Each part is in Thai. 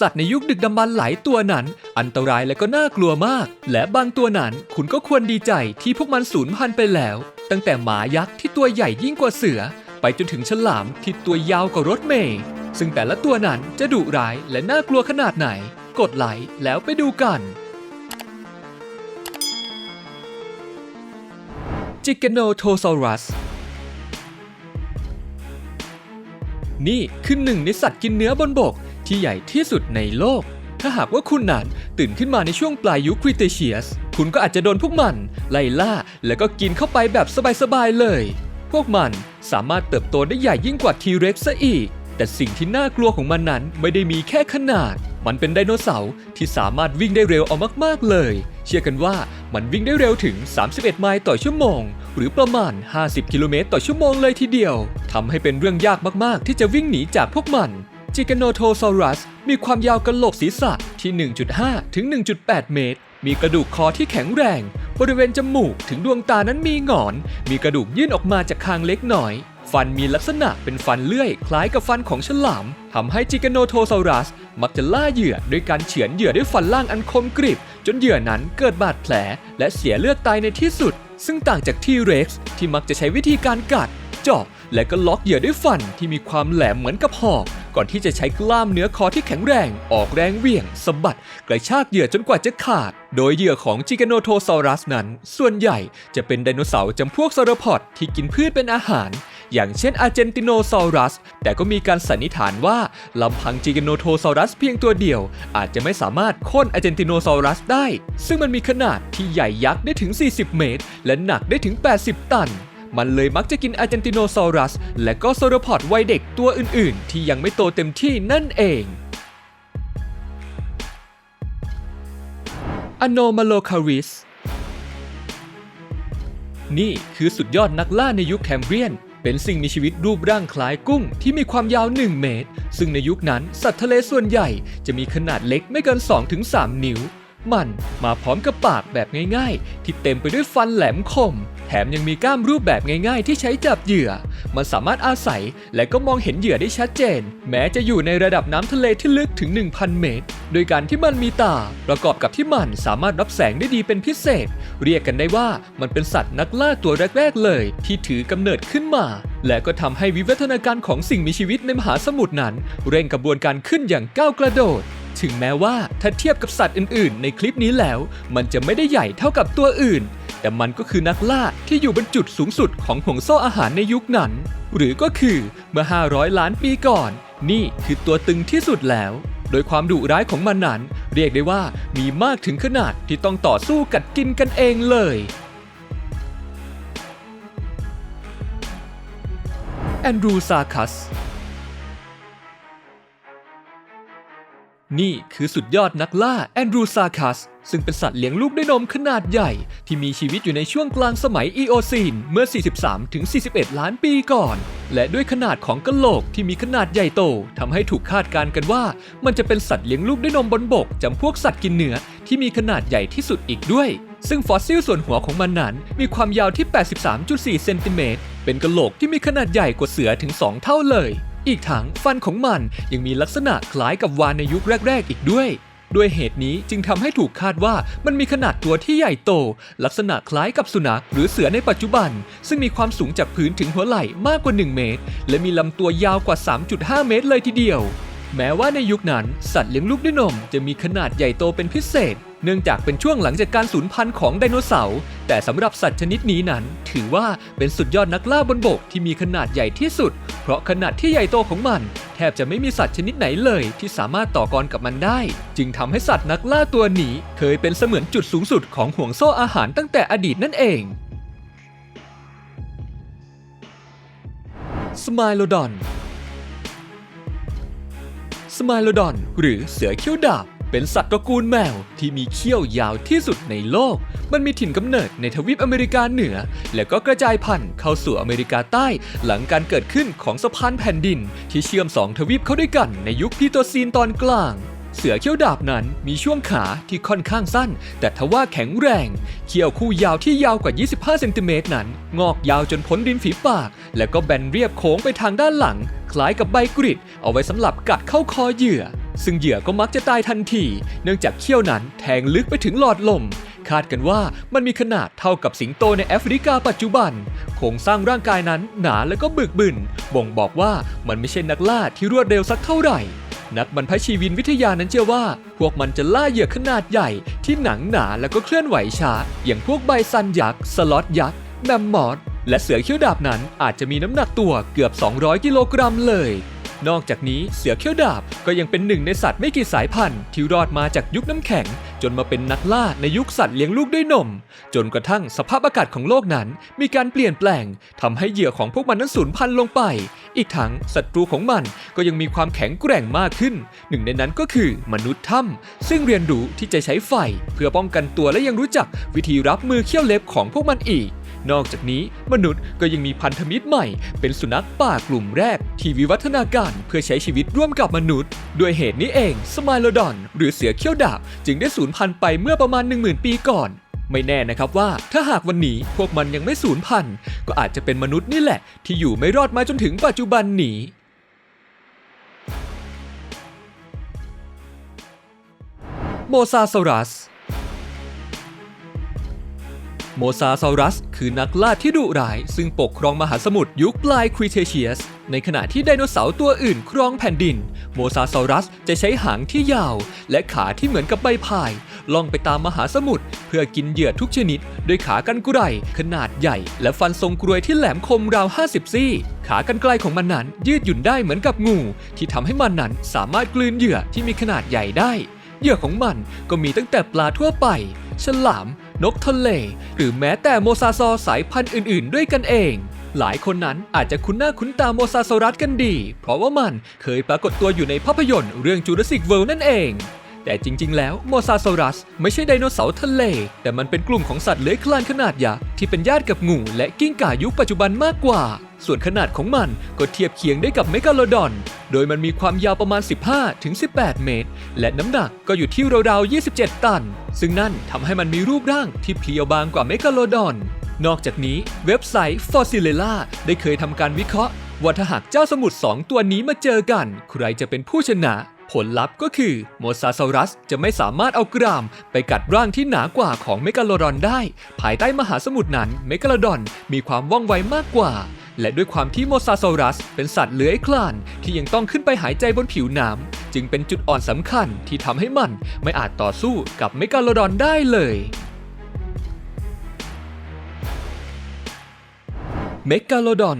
สัตว์ในยุคดึกดำบรรพ์หลายตัวนั้น อันตรายและก็น่ากลัวมาก และบางตัวนั้นคุณก็ควรดีใจที่พวกมันสูญพันธุ์ไปแล้ว ตั้งแต่หมายักษ์ที่ตัวใหญ่ยิ่งกว่าเสือ ไปจนถึงฉลามที่ตัวยาวกว่ารถเมล์ซึ่งแต่ละตัวนั้นจะดุร้ายและน่ากลัวขนาดไหน กดไลค์แล้วไปดูกันจิกโนโทซอรัสนี่คือหนึ่งในสัตว์กินเนื้อบนบก ที่ใหญ่ที่สุดในโลก ถ้าหากว่าคุณนั้นตื่นขึ้นมาในช่วงปลายยุคคริเตเชียส คุณก็อาจจะโดนพวกมัน ไล่ล่า แล้วก็กินเข้าไปแบบสบายๆเลย พวกมันสามารถเติบโตได้ใหญ่ยิ่งกว่าทีเร็กซ์ซะอีก แต่สิ่งที่น่ากลัวของมันนั้นไม่ได้มีแค่ขนาด มันเป็นไดโนเสาร์ที่สามารถวิ่งได้เร็วเอามากๆเลย เชื่อกันว่ามันวิ่งได้เร็วถึง 31 ไมล์ต่อชั่วโมง หรือประมาณ 50 กิโลเมตรต่อชั่วโมงเลยทีเดียวทำให้เป็นเรื่องยากมากๆ ที่จะวิ่งหนีจากพวกมัน จิกโนโทซอรัส มีความยาวกระโหลกศีรษะที่ 1.5 ถึง 1.8 เมตร มีกระดูกคอที่แข็งแรง บริเวณจมูกถึงดวงตานั้นมีหงอน มีกระดูกยื่นออกมาจากคางเล็กน้อย ฟันมีลักษณะเป็นฟันเลื่อย คล้ายกับฟันของฉลามทำให้จิกโนโทซอรัส มักจะล่าเหยื่อด้วยการเฉือนเหยื่อด้วยฟันล่างอันคมกริบ จนเหยื่อนั้นเกิดบาดแผล และเสียเลือดตายในที่สุด ซึ่งต่างจากทีเร็กซ์ที่มักจะใช้วิธีการกัด เจาะ และก็ล็อกเหยื่อด้วยฟันที่มีความแหลมเหมือนกับหอกก่อนที่จะใช้กล้ามเนื้อคอที่แข็งแรง ออกแรงเหวี่ยงสะบัด กระชากเหยื่อจนกว่าจะขาด โดยเหยื่อของจิกโนโทซอรัสนั้น ส่วนใหญ่จะเป็นไดโนเสาร์จำพวกซอรพอดที่กินพืชเป็นอาหาร อย่างเช่นอาร์เจนติโนซอรัส แต่ก็มีการสันนิษฐานว่าลำพังจิกโนโทซอรัสเพียงตัวเดียว อาจจะไม่สามารถค่นอาร์เจนติโนซอรัสได้ ซึ่งมันมีขนาดที่ใหญ่ยักษ์ได้ถึง 40 เมตร และหนักได้ถึง 80 ตัน มันเลยมักจะกินอาร์เจนติโนซอรัส และก็โซโรพอดวัยเด็กตัวอื่นๆ ที่ยังไม่โตเต็มที่นั่นเองอโนมาโลคาริสนี่คือสุดยอดนักล่าในยุคแคมเบรียน เป็นสิ่งมีชีวิตรูปร่างคล้ายกุ้งที่มีความยาว 1 เมตร ซึ่งในยุคนั้นสัตว์ทะเลส่วนใหญ่จะมีขนาดเล็กไม่เกิน 2-3 นิ้ว มันมาพร้อมกับปากแบบง่ายๆ ที่เต็มไปด้วยฟันแหลมคม แถมยังมีก้ามรูปแบบง่ายๆ ที่ใช้จับเหยื่อ มันสามารถอาศัยและก็มองเห็นเหยื่อได้ชัดเจน แม้จะอยู่ในระดับน้ำทะเลที่ลึกถึง 1,000 เมตร โดยการที่มันมีตา ประกอบกับที่มันสามารถรับแสงได้ดีเป็นพิเศษ เรียกกันได้ว่ามันเป็นสัตว์นักล่าตัวแรกๆเลย ที่ถือกำเนิดขึ้นมา และก็ทำให้วิวัฒนาการของสิ่งมีชีวิตในมหาสมุทรนั้น เร่งกระบวนการขึ้นอย่างก้าวกระโดดถึงแม้ว่าถ้าเทียบกับสัตว์อื่นๆ ในคลิปนี้แล้ว มันจะไม่ได้ใหญ่เท่ากับตัวอื่น แต่มันก็คือนักล่าที่อยู่บนจุดสูงสุดของห่วงโซ่อาหารในยุคนั้น หรือก็คือเมื่อ 500 ล้านปีก่อน นี่คือตัวตึงที่สุดแล้ว โดยความดุร้ายของมันนั้น เรียกได้ว่ามีมากถึงขนาดที่ต้องต่อสู้กัดกินกันเองเลย แอนดรูซาคัส นี่คือสุดยอดนักล่าแอนดรูซาคัส ซึ่งเป็นสัตว์เลี้ยงลูกด้วยนมขนาดใหญ่ ที่มีชีวิตอยู่ในช่วงกลางสมัยอีโอซีนเมื่อ 43-41 ล้านปีก่อน และด้วยขนาดของกะโหลกที่มีขนาดใหญ่โตทำให้ถูกคาดการณ์กันว่า มันจะเป็นสัตว์เลี้ยงลูกด้วยนมบนบกจำพวกสัตว์กินเนื้อที่มีขนาดใหญ่ที่สุดอีกด้วย ซึ่งฟอสซิลส่วนหัวของมันนั้น มีความยาวที่ 83.4 เซนติเมตรเป็นกะโหลกที่มีขนาดใหญ่กว่าเสือถึง 2 เท่าเลย อีกทั้งฟันของมันยังมีลักษณะคล้ายกับวานในยุคแรก ๆ อีกด้วย ด้วยเหตุนี้จึงทำให้ถูกคาดว่ามันมีขนาดตัวที่ใหญ่โต ลักษณะคล้ายกับสุนัขหรือเสือในปัจจุบัน ซึ่งมีความสูงจากพื้นถึงหัวไหล่มากกว่า 1 เมตร และมีลำตัวยาวกว่า 3.5 เมตรเลยทีเดียว แม้ว่าในยุคนั้น สัตว์เลี้ยงลูกด้วยนมจะมีขนาดใหญ่โตเป็นพิเศษ เนื่องจากเป็นช่วงหลังจากการสูญพันธุ์ของไดโนเสาร์ แต่สำหรับสัตว์ชนิดนี้นั้น ถือว่าเป็นสุดยอดนักล่าบนบกที่มีขนาดใหญ่ที่สุด เพราะขนาดที่ใหญ่โตของมัน แทบจะไม่มีสัตว์ชนิดไหนเลย ที่สามารถต่อกรกับมันได้ จึงทำให้สัตว์นักล่าตัวนี้ เคยเป็นเสมือนจุดสูงสุดของห่วงโซ่อาหารตั้งแต่อดีตนั่นเองสม i โลดอนสม i โลดอนหรือเสือเขี้ยวดาบ เป็นสัตว์ตระกูลแมวที่มีเขี้ยวยาวที่สุดในโลก มันมีถิ่นกำเนิดในทวีปอเมริกาเหนือ และก็กระจายพันธุ์เข้าสู่อเมริกาใต้ หลังการเกิดขึ้นของสะพานแผ่นดิน ที่เชื่อมสองทวีปเข้าด้วยกันในยุคพีโตซีนตอนกลางเสือเขี้ยวดาบนั้นมีช่วงขาที่ค่อนข้างสั้น แต่ทว่าแข็งแรง เขี้ยวคู่ยาวที่ยาวกว่า 25 เซนติเมตรนั้น งอกยาวจนพ้นริมฝีปาก แล้วก็แบนเรียบโค้งไปทางด้านหลัง คล้ายกับใบกริดเอาไว้สำหรับกัดเข้าคอเหยื่อ ซึ่งเหยื่อก็มักจะตายทันที เนื่องจากเขี้ยวนั้นแทงลึกไปถึงหลอดลม คาดกันว่ามันมีขนาดเท่ากับสิงโตในแอฟริกาปัจจุบัน โครงสร้างร่างกายนั้นหนาและก็บึกบึน บ่งบอกว่ามันไม่ใช่นักล่าที่รวดเร็วสักเท่าไหร่ นักบรรพชีวินวิทยานั้นเชื่อว่า พวกมันจะล่าเหยื่อขนาดใหญ่ที่หนังหนาและก็เคลื่อนไหวช้า อย่างพวกไบซันยักษ์ สล็อตยักษ์แมมมอธและเสือเขี้ยวดาบนั้นอาจจะมีน้ำหนักตัวเกือบ 200 กิโลกรัมเลย นอกจากนี้เสือเขี้ยวดาบก็ยังเป็นหนึ่งในสัตว์ไม่กี่สายพันธุ์ที่รอดมาจากยุคน้ำแข็ง จนมาเป็นนักล่าในยุคสัตว์เลี้ยงลูกด้วยนม จนกระทั่งสภาพอากาศของโลกนั้น มีการเปลี่ยนแปลงทำให้เหยื่อของพวกมันนั้นสูญพันธุ์ลงไป อีกทั้งศัตรูของมันก็ยังมีความแข็งแกร่งมากขึ้น หนึ่งในนั้นก็คือมนุษย์ถ้ำซึ่งเรียนรู้ที่จะใช้ไฟ เพื่อป้องกันตัวและยังรู้จักวิธีรับมือเขี้ยวเล็บของพวกมันอีก นอกจากนี้มนุษย์ก็ยังมีพันธมิตรใหม่ เป็นสุนัขป่ากลุ่มแรก ที่วิวัฒนาการเพื่อใช้ชีวิตร่วมกับมนุษย์ ด้วยเหตุนี้เองสม l ลดอน หรือเสือเขี้ยวดาบ จึงได้สูญพันธุ์ไปเมื่อประมาณ 10,000 ปีก่อนไม่แน่นะครับว่าถ้าหากวันนี้พวกมันยังไม่สูญพันธุ์ก็อาจจะเป็นมนุษย์นี่แหละ ที่อยู่ไม่รอดมาจนถึงปัจจุบันนี้ โมซาซารัส โมซาซารัส คือนักล่าที่ดุร้าย ซึ่งปกครองมหาสมุทรยุคปลายครีเทเชียส ในขณะที่ไดโนเสาร์ตัวอื่นครองแผ่นดิน โมซาซารัสจะใช้หางที่ยาว และขาที่เหมือนกับใบพาย ล่องไปตามมหาสมุทรเพื่อกินเหยื่อทุกชนิด ด้วยขากันไกรขนาดใหญ่ และฟันทรงกรวยที่แหลมคมราว 50 ซี่ ขากรรไกรของมันนั้นยืดหยุ่นได้เหมือนกับงู ที่ทำให้มันนั้นสามารถกลืนเหยื่อที่มีขนาดใหญ่ได้เหยื่อของมันก็มีตั้งแต่ปลาทั่วไป ฉลาม นกทะเล หรือแม้แต่โมซาซอร์สายพันธุ์อื่น ๆ ด้วยกันเอง หลายคนนั้นอาจจะคุ้นหน้าคุ้นตาโมซาซอรัสกันดี เพราะว่ามันเคยปรากฏตัวอยู่ในภาพยนตร์เรื่องจูราสสิกเวิลด์นั่นเอง แต่จริง ๆ แล้วโมซาซอรัสไม่ใช่ไดโนเสาร์ทะเล แต่มันเป็นกลุ่มของสัตว์เลื้อยคลานขนาดยักษ์ที่เป็นญาติกับงูและกิ้งก่ายุคปัจจุบันมากกว่า ส่วนขนาดของมันก็เทียบเคียงได้กับเมกาโลดอน โดยมันมีความยาวประมาณ 15-18 เมตร และน้ำหนักก็อยู่ที่ราวๆ 27 ตัน ซึ่งนั่นทำให้มันมีรูปร่างที่เพรียวบางกว่าเมกาโลดอน นอกจากนี้เว็บไซต์ Fossilella ได้เคยทำการวิเคราะห์ว่าถ้าหากเจ้าสมุทรสองตัวนี้มาเจอกัน ใครจะเป็นผู้ชนะ ผลลัพธ์ก็คือโมซาซารัสจะไม่สามารถเอากราม ไปกัดร่างที่หนากว่าของเมกาโลดอนได้ ภายใต้มหาสมุทรนั้นเมกาโลดอนมีความว่องไวมากกว่า และด้วยความที่โมซาซอรัส เป็นสัตว์เลื้อยคลาน ที่ยังต้องขึ้นไปหายใจบนผิวน้ำจึงเป็นจุดอ่อนสำคัญที่ทำให้มันไม่อาจต่อสู้กับเมกาโลดอนได้เลยเมกาโลดอน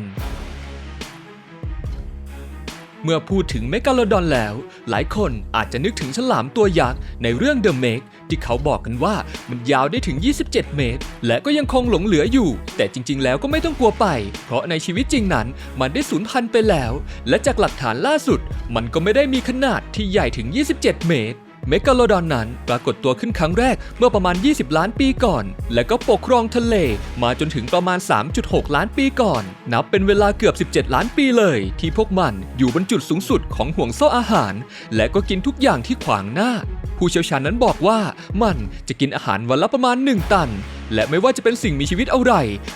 เมื่อพูดถึงเมกาโลดอนแล้ว หลายคนอาจจะนึกถึงฉลามตัวยักษ์ในเรื่อง The Meg ที่เขาบอกกันว่ามันยาวได้ถึง 27 เมตร และก็ยังคงหลงเหลืออยู่ แต่จริง ๆ แล้วก็ไม่ต้องกลัวไป เพราะในชีวิตจริงนั้น มันได้สูญพันธุ์ไปแล้ว และจากหลักฐานล่าสุด มันก็ไม่ได้มีขนาดที่ใหญ่ถึง 27 เมตร เมกาโลดอนนั้นปรากฏตัวขึ้นครั้งแรกเมื่อประมาณ 20 ล้านปีก่อน และก็ปกครองทะเลมาจนถึงประมาณ 3.6 ล้านปีก่อน นับเป็นเวลาเกือบ 17 ล้านปีเลย ที่พวกมันอยู่บนจุดสูงสุดของห่วงโซ่อาหาร และก็กินทุกอย่างที่ขวางหน้า ผู้เชี่ยวชาญนั้นบอกว่ามันจะกินอาหารวันละประมาณ 1 ตัน และไม่ว่าจะเป็นสิ่งมีชีวิตอะไร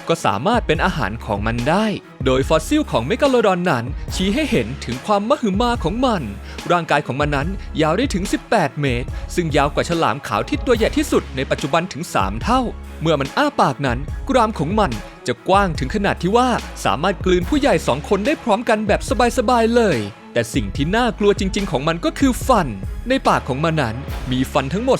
ก็สามารถเป็นอาหารของมันได้ โดยฟอสซิลของเมกาโลดอนนั้น ชี้ให้เห็นถึงความมหึมาของมัน ร่างกายของมันนั้นยาวได้ถึง 18 เมตร ซึ่งยาวกว่าฉลามขาวที่ตัวใหญ่ที่สุดในปัจจุบันถึง 3 เท่า เมื่อมันอ้าปากนั้น กรามของมันจะกว้างถึงขนาดที่ว่าสามารถกลืนผู้ใหญ่สองคนได้พร้อมกันแบบสบายๆเลย แต่สิ่งที่น่ากลัวจริง ๆ ของมันก็คือฟัน ในปากของมันนั้น มีฟันทั้งหมด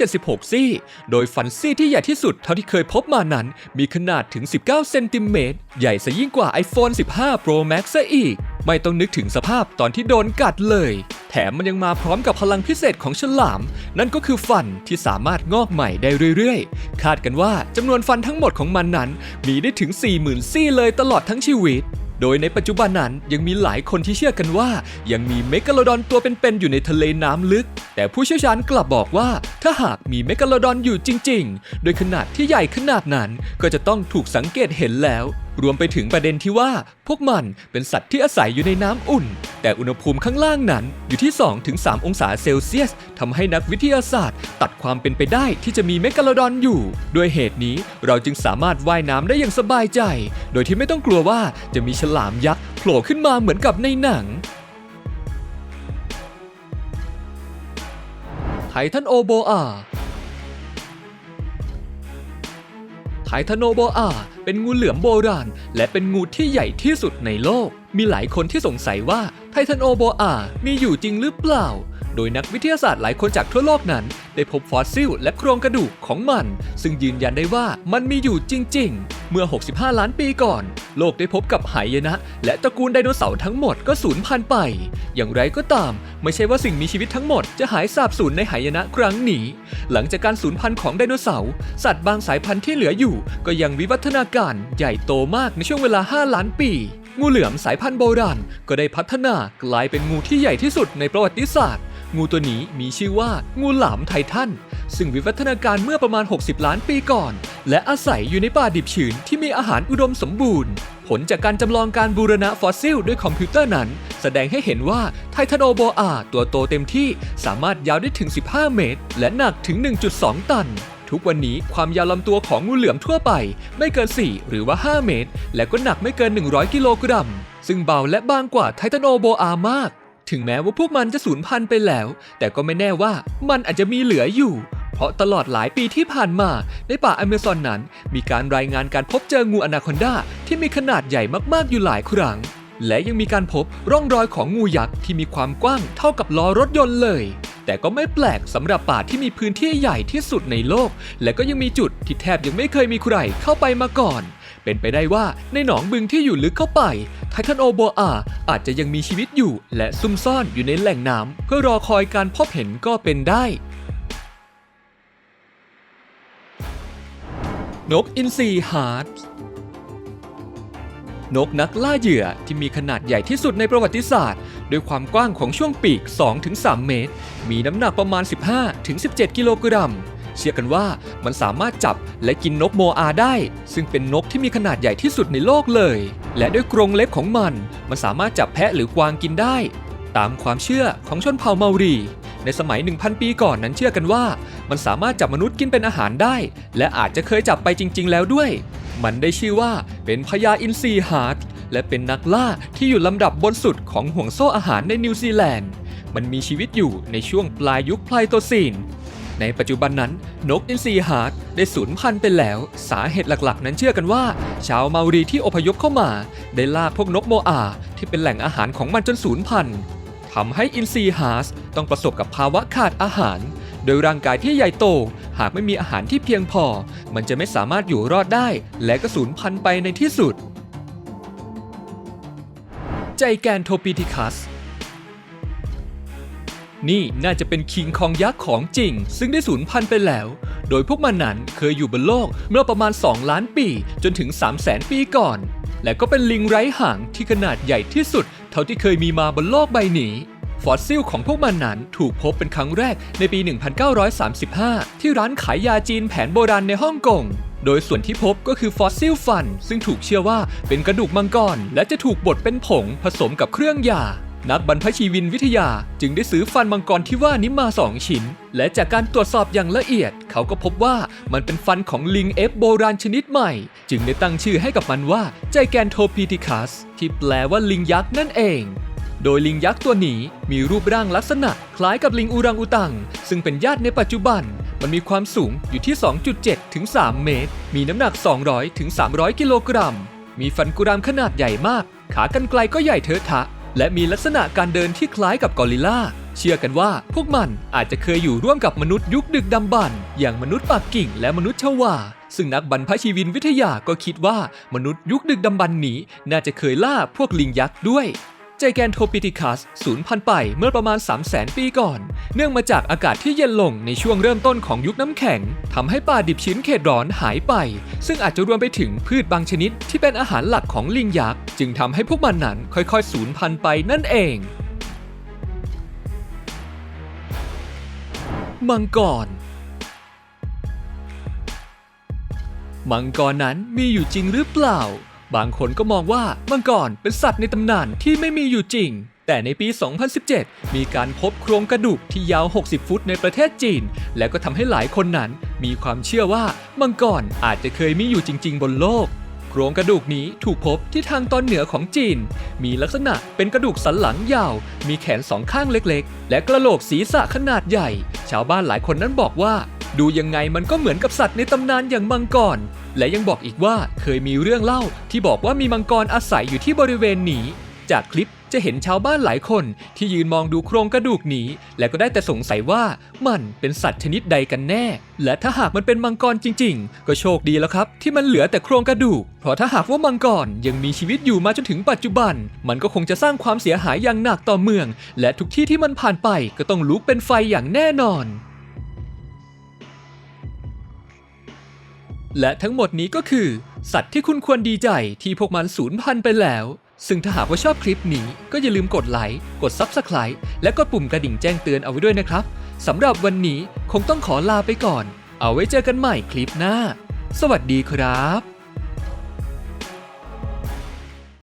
276 ซี่ โดยฟันซี่ที่ใหญ่ที่สุดเท่าที่เคยพบมานั้น มีขนาดถึง 19 เซนติเมตร ใหญ่ซะยิ่งกว่า iPhone 15 Pro Max ซะอีก ไม่ต้องนึกถึงสภาพตอนที่โดนกัดเลย แถมมันยังมาพร้อมกับพลังพิเศษของฉลาม นั่นก็คือฟันที่สามารถงอกใหม่ได้เรื่อยๆ คาดกันว่าจำนวนฟันทั้งหมดของมันนั้น มีได้ถึง40,000ซี่เลยตลอดทั้งชีวิต โดยในปัจจุบันนั้นยังมีหลายคนที่เชื่อกันว่า ยังมีเมกาโลดอนตัวเป็นๆอยู่ในทะเลน้ำลึก แต่ผู้เชี่ยวชาญกลับบอกว่า ถ้าหากมีเมกาโลดอนอยู่จริง ๆ โดยขนาดที่ใหญ่ขนาดนั้นก็จะต้องถูกสังเกตเห็นแล้ว รวมไปถึงประเด็นที่ว่าพวกมันเป็นสัตว์ที่อาศัยอยู่ในน้ำอุ่น แต่อุณหภูมิข้างล่างนั้นอยู่ที่ 2-3 องศาเซลเซียสทำให้นักวิทยาศาสตร์ ตัดความเป็นไปได้ที่จะมีเมกาโลดอนอยู่ ด้วยเหตุนี้เราจึงสามารถว่ายน้ำได้อย่างสบายใจ โดยที่ไม่ต้องกลัวว่าจะมีฉลามยักษ์โผล่ขึ้นมาเหมือนกับในหนังทันโอโบอาไททานโนโบอา เป็นงูเหลือมโบราณ และเป็นงูที่ใหญ่ที่สุดในโลก มีหลายคนที่สงสัยว่าไททันโอโบอา มีอยู่จริงหรือเปล่า โดยนักวิทยาศาสตร์หลายคนจากทั่วโลกนั้น ได้พบฟอสซิลและโครงกระดูกของมัน ซึ่งยืนยันได้ว่ามันมีอยู่จริง ๆ เมื่อ 65 ล้านปีก่อน โลกได้พบกับไหายนะ และตระกูลไดโนเสาร์ทั้งหมดก็สูญพันธุ์ไป อย่างไรก็ตาม ไม่ใช่ว่าสิ่งมีชีวิตทั้งหมดจะหายสาบสูญในไหายนะครั้งนี้ หลังจากการสูญพันธุ์ของไดโนเสาร์สัตว์บางสายพันธุ์ที่เหลืออยู่ ก็ยังวิวัฒนาการใหญ่โตมากในช่วงเวลา 5 ล้านปีงูเหลือมสายพันธุ์โบราณก็ได้พัฒนากลายเป็นงูที่ใหญ่ที่สุดในประวัติศาสตร์ งูตัวนี้มีชื่อว่างูหลามไททัน ซึ่งวิวัฒนาการเมื่อประมาณ 60 ล้านปีก่อน และอาศัยอยู่ในป่าดิบชื้นที่มีอาหารอุดมสมบูรณ์ ผลจากการจำลองการบูรณะฟอสซิลด้วยคอมพิวเตอร์นั้น แสดงให้เห็นว่าไททานโอโบอาตัวโตเต็มที่สามารถยาวได้ถึง 15 เมตร และหนักถึง 1.2 ตันทุกวันนี้ความยาวลำตัวของงูเหลือมทั่วไป ไม่เกิน 4 หรือว่า 5 เมตร และก็หนักไม่เกิน 100 กิโลกรัม ซึ่งเบาและบางกว่าไททานโอโบอามาก ถึงแม้ว่าพวกมันจะสูญพันธุ์ไปแล้ว แต่ก็ไม่แน่ว่ามันอาจจะมีเหลืออยู่ เพราะตลอดหลายปีที่ผ่านมาในป่าอเมซอนนั้น มีการรายงานการพบเจองูอนาคอนดาที่มีขนาดใหญ่มากๆอยู่หลายครั้ง และยังมีการพบร่องรอยของงูยักษ์ที่มีความกว้างเท่ากับล้อรถยนต์เลย แต่ก็ไม่แปลกสำหรับป่าที่มีพื้นที่ใหญ่ที่สุดในโลก และก็ยังมีจุดที่แทบยังไม่เคยมีใครเข้าไปมาก่อน เป็นไปได้ว่าในหนองบึงที่อยู่ลึกเข้าไปไททันโอโบอาอาจจะยังมีชีวิตอยู่ และซุ่มซ่อนอยู่ในแหล่งน้ำเพื่อรอคอยการพบเห็นก็เป็นได้ นกอินทรีฮาร์ดนกนักล่าเหยื่อที่มีขนาดใหญ่ที่สุดในประวัติศาสตร์ ด้วยความกว้างของช่วงปีก 2-3 เมตร มีน้ำหนักประมาณ 15-17 กิโลกรัม เชื่อกันว่ามันสามารถจับและกินนกโมอาได้ ซึ่งเป็นนกที่มีขนาดใหญ่ที่สุดในโลกเลย และด้วยกรงเล็บของมัน มันสามารถจับแพะหรือกวางกินได้ ตามความเชื่อของชนเผ่าเมารี ในสมัย 1,000 ปีก่อนนั้นเชื่อกันว่า มันสามารถจับมนุษย์กินเป็นอาหารได้ และอาจจะเคยจับไปจริง ๆ แล้วด้วย มันได้ชื่อว่าเป็นพญาอินทรีฮาดและเป็นนักล่าที่อยู่ลำดับบนสุดของห่วงโซ่อาหารในนิวซีแลนด์ มันมีชีวิตอยู่ในช่วงปลายยุคไพลโตซีน ในปัจจุบันนั้นนกอินทรีฮาร์ดได้สูญพันธุ์ไปแล้ว สาเหตุหลักๆ นั้นเชื่อกันว่า ชาวเมารีที่อพยพเข้ามา ได้ล่าพวกนกโมอา ที่เป็นแหล่งอาหารของมันจนสูญพันธุ์ทำให้อินทรีฮาร์สต้องประสบกับภาวะขาดอาหาร โดยร่างกายที่ใหญ่โต หากไม่มีอาหารที่เพียงพอ มันจะไม่สามารถอยู่รอดได้ และก็สูญพันธุ์ไปในที่สุด ใจแกนโทปิทิคัส นี่น่าจะเป็นคิงคองยักษ์ของจริง ซึ่งได้สูญพันธุ์ไปแล้ว โดยพวกมันนั้นเคยอยู่บนโลกเมื่อประมาณ 2 ล้านปี จนถึง 3 0 0แสนปีก่อน และก็เป็นลิงไร้หางที่ขนาดใหญ่ที่สุด เท่าที่เคยมีมาบนโลกใบนี้ฟอสซิลของพวกมันนั้นถูกพบเป็นครั้งแรกในปี 1935 ที่ร้านขายยาจีนแผนโบราณในฮ่องกง โดยส่วนที่พบก็คือฟอสซิลฟัน ซึ่งถูกเชื่อว่าเป็นกระดูกมังกร และจะถูกบดเป็นผงผสมกับเครื่องยา นักบรรพชีวินวิทยาจึงได้ซื้อฟันมังกรที่ว่านี้มา 2 ชิ้น และจากการตรวจสอบอย่างละเอียด เขาก็พบว่ามันเป็นฟันของลิงเอฟโบราณชนิดใหม่ จึงได้ตั้งชื่อให้กับมันว่าไจแกนโทพีติคัส ที่แปลว่าลิงยักษ์นั่นเองโดยลิงยักษ์ตัวนี้มีรูปร่างลักษณะ คล้ายกับลิงอูรังอุตัง ซึ่งเป็นญาติในปัจจุบัน มันมีความสูงอยู่ที่ 2.7 ถึง 3 เมตร มีน้ำหนัก 200 ถึง 300 กิโลกรัม มีฟันกุรามขนาดใหญ่มาก ขากรรไกลก็ใหญ่เทอะทะ และมีลักษณะการเดินที่คล้ายกับกอริลลาเชื่อกันว่าพวกมันอาจจะเคยอยู่ร่วมกับมนุษย์ยุคดึกดำบรรพ์อย่างมนุษย์ปากกิ่งและมนุษย์ชวา ซึ่งนักบรรพชีวินวิทยาก็คิดว่ามนุษย์ยุคดึกดำบรรพ์นี้ น่าจะเคยล่าพวกลิงยักษ์ด้วย ไจแกนโทปิติคัสสูญพันธุ์ไปเมื่อประมาณ 3 0 0แสนปีก่อน เนื่องมาจากอากาศที่เย็นลงในช่วงเริ่มต้นของยุคน้ำแข็งทำให้ป่าดิบชื้นเขตร้อนหายไป ซึ่งอาจจะรวมไปถึงพืชบางชนิดที่เป็นอาหารหลักของลิงยักษ์ จึงทำให้พวกมันนั้นค่อยๆ สูญพันธุ์ไปนั่นเอง มังกรมังกรนั้นมีอยู่จริงหรือเปล่า บางคนก็มองว่ามังกรเป็นสัตว์ในตำนานที่ไม่มีอยู่จริง แต่ในปี 2017 มีการพบโครงกระดูกที่ยาว 60 ฟุตในประเทศจีน และก็ทำให้หลายคนนั้น มีความเชื่อว่ามังกรอาจจะเคยมีอยู่จริง ๆ บนโลกโโครงกระดูกนี้ถูกพบที่ทางตอนเหนือของจีน มีลักษณะเป็นกระดูกสันหลังยาว มีแขนสองข้างเล็กๆ และกระโหลกศีรษะขนาดใหญ่ ชาวบ้านหลายคนนั้นบอกว่า ดูยังไงมันก็เหมือนกับสัตว์ในตำนานอย่างมังกร และยังบอกอีกว่าเคยมีเรื่องเล่าที่บอกว่ามีมังกรอาศัยอยู่ที่บริเวณนี้ จากคลิปจะเห็นชาวบ้านหลายคนที่ยืนมองดูโครงกระดูกนี้ และก็ได้แต่สงสัยว่ามันเป็นสัตว์ชนิดใดกันแน่ และถ้าหากมันเป็นมังกรจริง ๆ ก็โชคดีแล้วครับ ที่มันเหลือแต่โครงกระดูก เพราะถ้าหากว่ามังกรยังมีชีวิตอยู่มาจนถึงปัจจุบัน มันก็คงจะสร้างความเสียหายอย่างหนักต่อเมือง และทุกที่ที่มันผ่านไปก็ต้องลุกเป็นไฟอย่างแน่นอน และทั้งหมดนี้ก็คือ สัตว์ที่คุณควรดีใจที่พวกมันสูญพันธุ์ไปแล้ว ซึ่งถ้าหากว่าชอบคลิปนี้ก็อย่าลืมกดไลค์ กด Subscribe และกดปุ่มกระดิ่งแจ้งเตือนเอาไว้ด้วยนะครับสำหรับวันนี้คงต้องขอลาไปก่อน เอาไว้เจอกันใหม่คลิปหน้า สวัสดีครับ